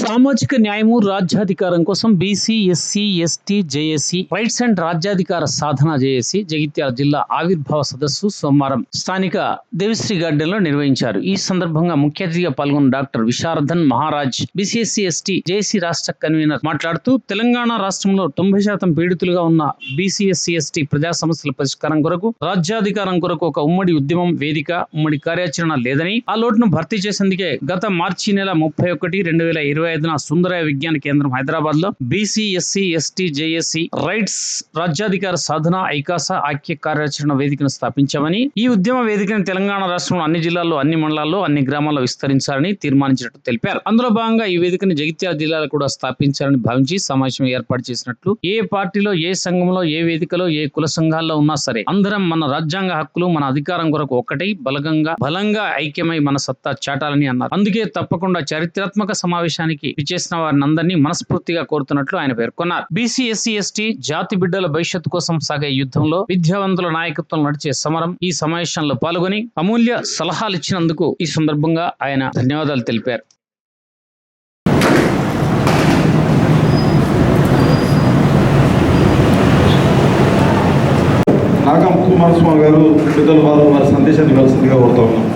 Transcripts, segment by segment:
సామాజిక న్యాయము రాజ్యాధికారం కోసం BC SC ST JAC rights and రాజ్యాధికార సాధన జేఏసీ జగిత్యాల జిల్లా ఆవిర్భావ సదస్సు సోమవారం స్థానిక దేవిశ్రీ గార్డెన్లో నిర్వహించారు. ఈ సందర్భంగా ముఖ్య అతిథిగా పాల్గొన్న doctor Visharadan Maharaj BC SC ST JAC రాష్ట్ర కన్వీనర్ మాట్లాడుతూ తెలంగాణ రాష్ట్రంలో తొంభై శాతం పీడితులుగా ఉన్న బీసీఎస్సీ ఎస్టీ ప్రజా సమస్యల పరిష్కారం కొరకు రాజ్యాధికారం కొరకు ఒక ఉమ్మడి ఉద్యమం వేదిక ఉమ్మడి కార్యాచరణ లేదని ఆ లోటును భర్తీ చేసేందుకే గత మార్చి నెల ముప్పై ఒకటి రెండు వేల ఇరవై ఐదున సుందరయ విజ్ఞాన కేంద్రం హైదరాబాద్లో BC SC ST JSC rights రాజ్యాధికార సాధన ఐకాస ఐక్య కార్యాచరణ వేదికను స్థాపించామని ఈ ఉద్యమ వేదికను తెలంగాణ రాష్ట్రంలో అన్ని జిల్లాల్లో అన్ని మండలాల్లో అన్ని గ్రామాల్లో విస్తరించాలని తీర్మానించినట్టు తెలిపారు. అందులో భాగంగా ఈ వేదికను జగిత్యాల జిల్లాలో కూడా స్థాపించాలని భావించి సమావేశం ఏర్పాటు చేసినట్లు ఏ పార్టీలో ఏ సంఘంలో ఏ వేదికలో ఏ కుల సంఘాల్లో ఉన్నా సరే అందరం మన రాజ్యాంగ హక్కులు మన అధికారం కొరకు ఒక్కటై బలగంగా బలంగా ఐక్యమై మన సత్తా చాటాలని అన్నారు. అందుకే తప్పకుండా చారిత్రాత్మక సమావేశానికి విచ్చేసిన వారిని అందరినీ మనస్ఫూర్తిగా కోరుతున్నట్లు ఆయన పేర్కొన్నారు. బీసీ ఎస్సీ ఎస్టీ జాతి బిడ్డల భవిష్యత్తు కోసం సాగే యుద్ధంలో విద్యావంతుల నాయకత్వం నడిచే సమరం ఈ సమావేశంలో పాల్గొని అమూల్య సలహాలు ఇచ్చినందుకు ఈ సందర్భంగా ఆయన ధన్యవాదాలు తెలిపారు. నాగం కుమారస్వామి గారు పెద్దల వారు వారి సందేశాన్ని ఇవ్వాల్సిందిగా కోరుతా ఉన్నాం.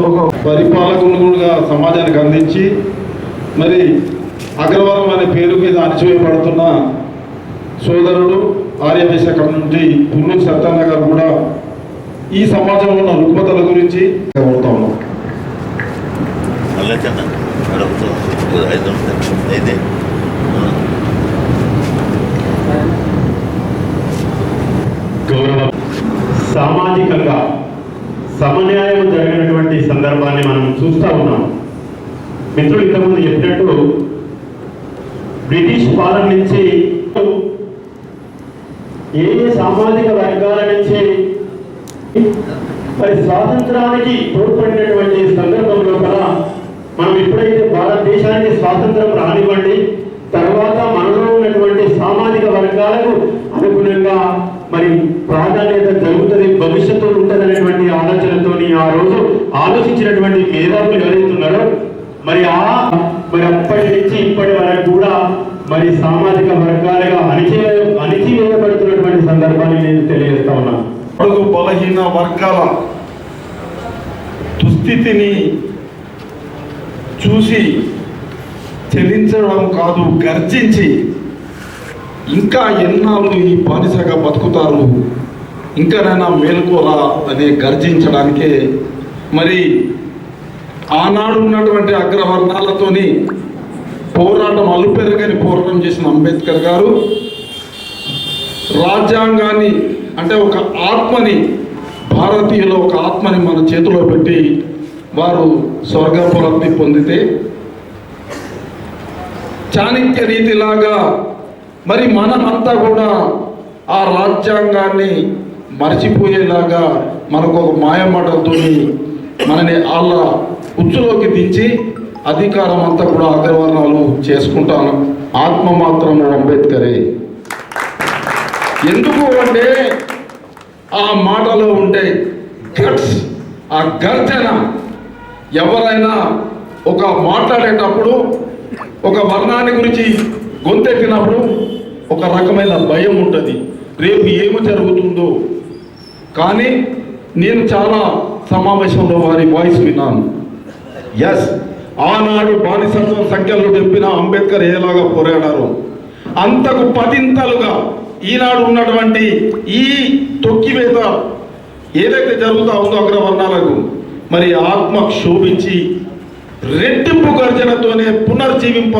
ఒక పరిపాలకుడుగా సమాజానికి అందించి మరి అగ్రవాలం అనే పేరు మీద అణచివేయబడుతున్న సోదరుడు ఆర్యవేశ కమ్యూనిటీ పుల్లూరు సత్యన్న గారు కూడా ఈ సమాజంలో ఉన్న రుగ్మతల గురించి కోరుతా ఉన్నాం గౌరవ సామాజికంగా సమన్యాయం జరిగినటువంటి సందర్భాన్ని మనం చూస్తూ ఉన్నాం. మిత్రులు ఇంతకుముందు చెప్పినట్టు బ్రిటిష్ పాలన నుంచి ఏ ఏ సామాజిక వర్గాల నుంచి మరి స్వాతంత్రానికి తోడ్పడినటువంటి సందర్భంలో కూడా మనం ఎప్పుడైతే భారతదేశానికి స్వాతంత్రం రానివ్వండి తర్వాత మనలో ఉన్నటువంటి సామాజిక వర్గాలకు అనుగుణంగా మరి ప్రాధాన్యత జరుగుతుంది భవిష్యత్తు ఉంటుంది ఆ రోజు ఆలోచించినటువంటి మేధావులు ఎవరైతే ఉన్నారో మరి ఆ మరి అప్పటి నుంచి ఇప్పటి వరకు కూడా మరి సామాజిక వర్గాలుగా అణిచే అణిచివేయబడుతున్నటువంటి సందర్భాన్ని నేను తెలియజేస్తా ఉన్నాను బలహీన వర్గాల దుస్థితిని చూసి చెల్లించడం కాదు గర్జించి ఇంకా ఎన్నాళ్ళు ఈ బానిసగా బతుకుతారు? ఇంకానైనా మేలుకోరా అని గర్జించడానికే మరి ఆనాడు ఉన్నటువంటి అగ్రవర్ణాలతోని పోరాటం అలుపెరగని పోరాటం చేసిన అంబేద్కర్ గారు రాజ్యాంగాన్ని అంటే ఒక ఆత్మని భారతీయుల ఒక ఆత్మని మన చేతిలో పెట్టి వారు స్వర్గపురాన్ని పొందితే చాణిక్య రీతిలాగా మరి మనమంతా కూడా ఆ రాజ్యాంగాన్ని మర్చిపోయేలాగా మనకు ఒక మాయమాటలతో మనని వాళ్ళ ఉచ్చులోకి దించి అధికారం అంతా కూడా అగ్రవర్ణాలు చేసుకుంటాను. ఆత్మ మాత్రము అంబేద్కరే. ఎందుకు అంటే ఆ మాటలో ఉంటే గట్స్ ఆ గర్జన ఎవరైనా ఒక మాట్లాడేటప్పుడు ఒక వర్ణాన్ని గురించి గొంతెట్టినప్పుడు ఒక రకమైన భయం ఉంటుంది. రేపు ఏమి జరుగుతుందో కానీ నేను చాలా సమావేశంలో వారి వాయిస్ విన్నాను. ఎస్ ఆనాడు బానిసత్వం సంఖ్యలో తెప్పిన అంబేద్కర్ ఏలాగా పోరాడారు అంతకు పదింతలుగా ఈనాడు ఉన్నటువంటి ఈ తొక్కివేత ఏదైతే జరుగుతా ఉందో అగ్రవర్ణాలకు మరి ఆత్మ క్షోభించి రెట్టింపు గర్జనతోనే పునర్జీవింప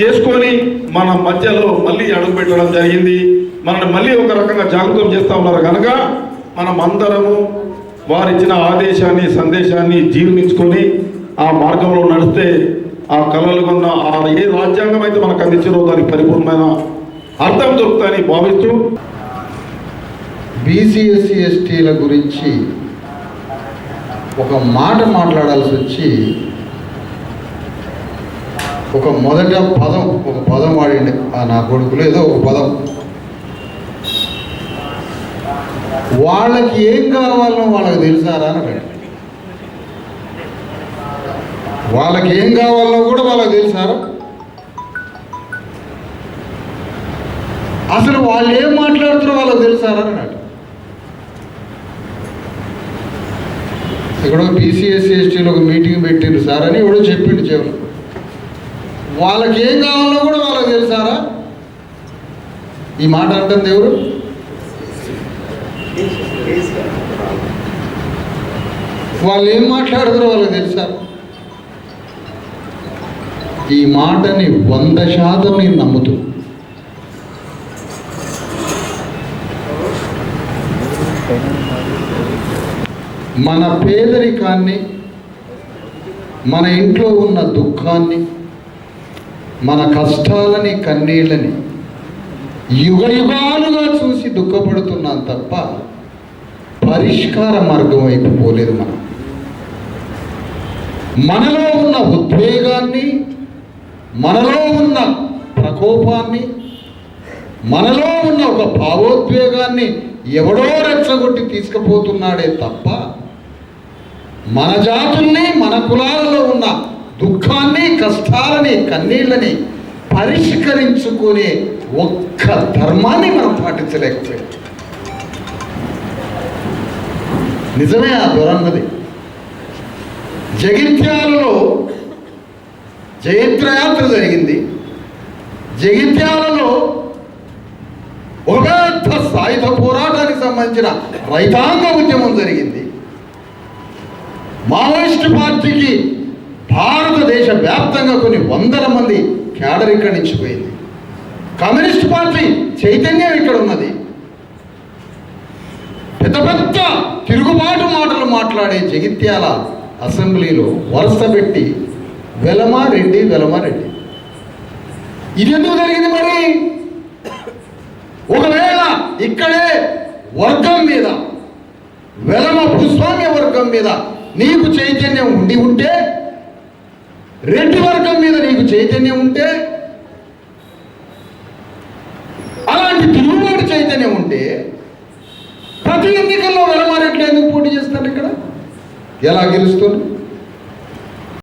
చేసుకొని మన మధ్యలో మళ్ళీ అడుగుపెట్టడం జరిగింది. మనల్ని మళ్ళీ ఒక రకంగా జాగృతం చేస్తూ ఉన్నారు. కనుక మనం అందరము వారిచ్చిన ఆదేశాన్ని సందేశాన్ని జీర్ణించుకొని ఆ మార్గంలో నడిస్తే ఆ కళలు కొన్న ఆ ఏ రాజ్యాంగం అయితే మనకు అందించారో దానికి పరిపూర్ణమైన అర్థం దొరుకుతాయని భావిస్తూ బీసీఎస్సీ ఎస్టీల గురించి ఒక మాట మాట్లాడాల్సి వచ్చి ఒక మొదట పదం ఒక పదం వాడిండి ఆ నా కొడుకులు ఏదో ఒక పదం. వాళ్ళకి ఏం కావాలో వాళ్ళకి తెలుసారా అని వాళ్ళకి ఏం కావాలో కూడా వాళ్ళకి తెలుసారా? అసలు వాళ్ళు ఏం మాట్లాడుతారో వాళ్ళకి తెలుసారా అన్నాడు ఇక్కడ బీసీఎస్సీ ఎస్టీలో ఒక మీటింగ్ పెట్టిండు సార్ అని ఎవడో చెప్పిండు చెవులు. వాళ్ళకి ఏం కావాలో కూడా వాళ్ళకి తెలుసారా? ఈ మాట అంటుంది ఎవరు? వాళ్ళు ఏం మాట్లాడతారో వాళ్ళకి తెలుసా? ఈ మాటని వంద శాతం నేను నమ్ముతూ. మన పేదరికాన్ని మన ఇంట్లో ఉన్న దుఃఖాన్ని మన కష్టాలని కన్నీళ్ళని యుగ యుగాలుగా చూసి దుఃఖపడుతున్నాం తప్ప పరిష్కార మార్గం వైపు పోలేదు మనం. మనలో ఉన్న ఉద్వేగాన్ని మనలో ఉన్న ప్రకోపాన్ని మనలో ఉన్న ఒక భావోద్వేగాన్ని ఎవడో రెచ్చగొట్టి తీసుకుపోతున్నాడే తప్ప మన జాతుల్ని మన కులాలలో ఉన్న దుఃఖాన్ని కష్టాలని కన్నీళ్ళని పరిష్కరించుకునే ఒక్క ధర్మాన్ని మనం పాటించలేకపోయాం. నిజమే ఆ దొరన్నది జగిత్యాలలో జయత్రయాత్ర జరిగింది. జగిత్యాలలో ఒక పెద్ద సాయుధ పోరాటానికి సంబంధించిన రైతాంగ ఉద్యమం జరిగింది. మావోయిస్టు పార్టీకి భారతదేశ వ్యాప్తంగా కొన్ని వందల మంది క్యాడర్ ఇక్కడి నుంచి పోయింది. కమ్యూనిస్ట్ పార్టీ చైతన్యం ఇక్కడ ఉన్నది. పెద్ద పెద్ద తిరుగుబాటు మాటలు మాట్లాడే జగిత్యాల అసెంబ్లీలో వరుస పెట్టి వెలమారెడ్డి వెలమారెడ్డి ఇది ఎందుకు జరిగింది మరి? ఒకవేళ ఇక్కడే వర్గం మీద వెలమ భూస్వామ్య వర్గం మీద నీకు చైతన్యం ఉండి ఉంటే రెడ్డి వర్గం మీద నీకు చైతన్యం ఉంటే అలాంటి తిరుగుబాటు చైతన్యం ఉంటే ప్రతి ఎన్నికల్లో వెలమారెడ్లు ఎందుకు పోటీ చేస్తారు ఇక్కడ? ఎలా గెలుస్తుంది?